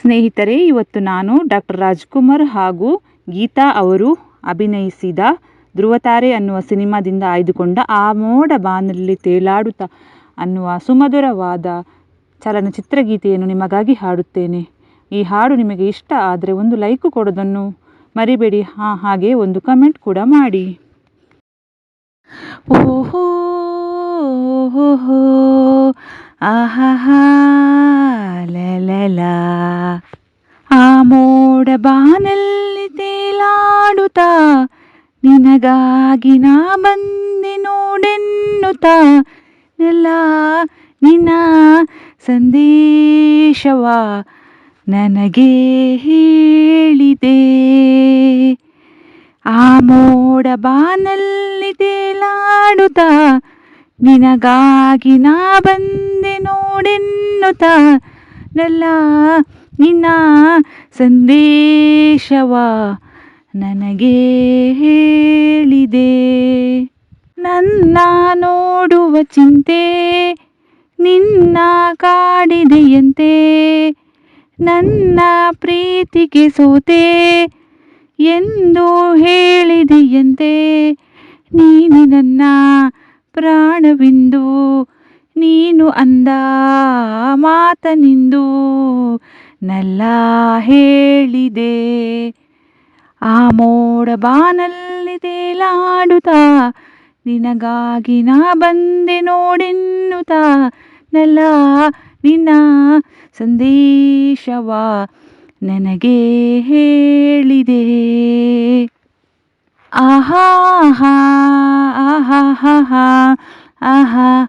ಸ್ನೇಹಿತರೆ, ಇವತ್ತು ನಾನು ಡಾಕ್ಟರ್ ರಾಜ್ಕುಮಾರ್ ಹಾಗೂ ಗೀತಾ ಅವರು ಅಭಿನಯಿಸಿದ ಧ್ರುವತಾರೆ ಅನ್ನುವ ಸಿನಿಮಾದಿಂದ ಆಯ್ದುಕೊಂಡ ಆ ಮೋಡ ಬಾನಲ್ಲಿ ತೇಲಾಡುತ್ತ ಅನ್ನುವ ಸುಮಧುರವಾದ ಚಲನಚಿತ್ರ ಗೀತೆಯನ್ನು ನಿಮಗಾಗಿ ಹಾಡುತ್ತೇನೆ. ಈ ಹಾಡು ನಿಮಗೆ ಇಷ್ಟ ಆದರೆ ಒಂದು ಲೈಕು ಕೊಡೋದನ್ನು ಮರಿಬೇಡಿ. ಹಾಂ, ಹಾಗೆ ಒಂದು ಕಮೆಂಟ್ ಕೂಡ ಮಾಡಿ. ಓಹೋ ಆಹಾ ಲಲ ಆ ಮೋಡ ಬಾನಲ್ಲಿ ತೇಲಾಡುತ್ತಾ, ನಿನಗಾಗಿ ನಾ ಬಂದೆ ನೋಡೆನ್ನುತ್ತಾ ಎಲ್ಲ ನಿನ್ನ ಸಂದೇಶವ ನನಗೆ ಹೇಳಿದೆ. ಆ ಮೋಡ ಬಾನಲ್ಲಿ ತೇಲಾಡುತ್ತಾ, ನಿನಗಾಗಿ ನಾ ಬಂದೆ ನೋಡೆನ್ನುತ್ತಾ ನಲ್ಲ ನಿನ್ನ ಸಂದೇಶವ ನನಗೆ ಹೇಳಿದೆ. ನನ್ನ ನೋಡುವ ಚಿಂತೆ ನಿನ್ನ ಕಾಡಿದೆಯಂತೆ. ನನ್ನ ಪ್ರೀತಿಗೆ ಸೋತೆ ಎಂದು ಹೇಳಿದೆಯಂತೆ. ನೀನು ನನ್ನ ಪ್ರಾಣವಿಂದು ನೀನು ಅಂದ ಮಾತನಿಂದು ನಲ್ಲ ಹೇಳಿದೆ. ಆ ಮೋಡ ಬಾನಲ್ಲಿ ತೇಲಾಡುತ್ತಾ, ನಿನಗಾಗಿ ನಾ ಬಂದೆ ನೋಡೆನ್ನುತ್ತಾ, ನಲ್ಲ ನಿನ್ನ ಸಂದೇಶವ ನನಗೆ ಹೇಳಿದೆ. ಆಹಾ ಆಹಾ ಆಹಾ ಆಹಾ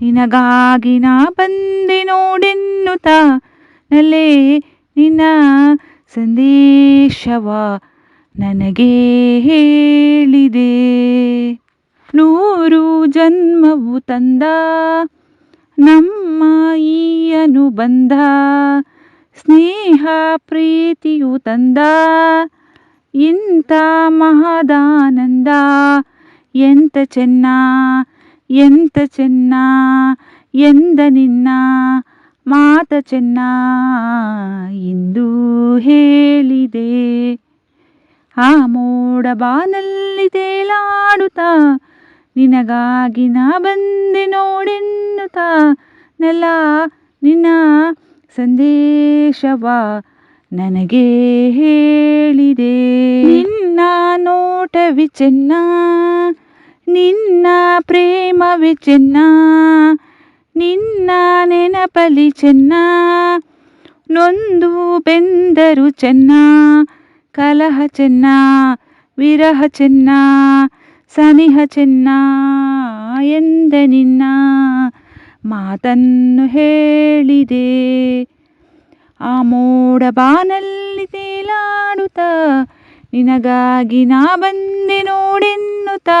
ನಿನಗಾಗಿ ನಾ ಬಂದೆ ನೋಡೆನ್ನುತ ನಲ್ಲೇ ನಿನ್ನ ಸಂದೇಶವ ನನಗೆ ಹೇಳಿದೆ. ನೂರು ಜನ್ಮವು ತಂದ ನಮ್ಮ ಈ ಅನುಬಂಧ ಸ್ನೇಹ ಪ್ರೀತಿಯು ತಂದ, ಇಂಥ ಮಹದಾನಂದ ಎಂತ ಚೆನ್ನ ಎಂತ ಚೆನ್ನ, ಎಂದ ನಿನ್ನ, ಮಾತ ಚೆನ್ನ ಇಂದು ಹೇಳಿದೆ. ಆ ಮೋಡ ಬಾನಲ್ಲಿ ತೇಲಾಡುತ್ತಾ, ನಿನಗಾಗಿ ನಾ ಬಂದೆ ನೋಡೆನ್ನುತ್ತಾ, ನೆಲ ನಿನ್ನ ಸಂದೇಶವ ನನಗೆ ಹೇಳಿದೆ. ನಿನ್ನ ನೋಟವಿ ಚೆನ್ನ, ನಿನ್ನ ಪ್ರೇಮವಿ ಚೆನ್ನ, ನಿನ್ನ ನೆನಪಲಿ ಚೆನ್ನ, ನೊಂದು ಬೆಂದರು ಚೆನ್ನ, ಕಲಹ ಚೆನ್ನ, ವಿರಹ ಚೆನ್ನ, ಸನಿಹ ಚೆನ್ನ ಎಂದ ನಿನ್ನ ಮಾತನ್ನು ಹೇಳಿದೆ. ಆ ಮೋಡ ಬಾನಲ್ಲಿ ತೇಲಾಡುತ್ತಾ, ನಿನಗಾಗಿ ನಾ ಬಂದೆ ನೋಡೆನ್ನುತ್ತಾ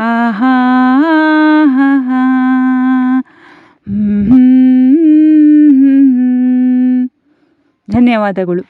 ಆಹಾ ಧನ್ಯವಾದಗಳು.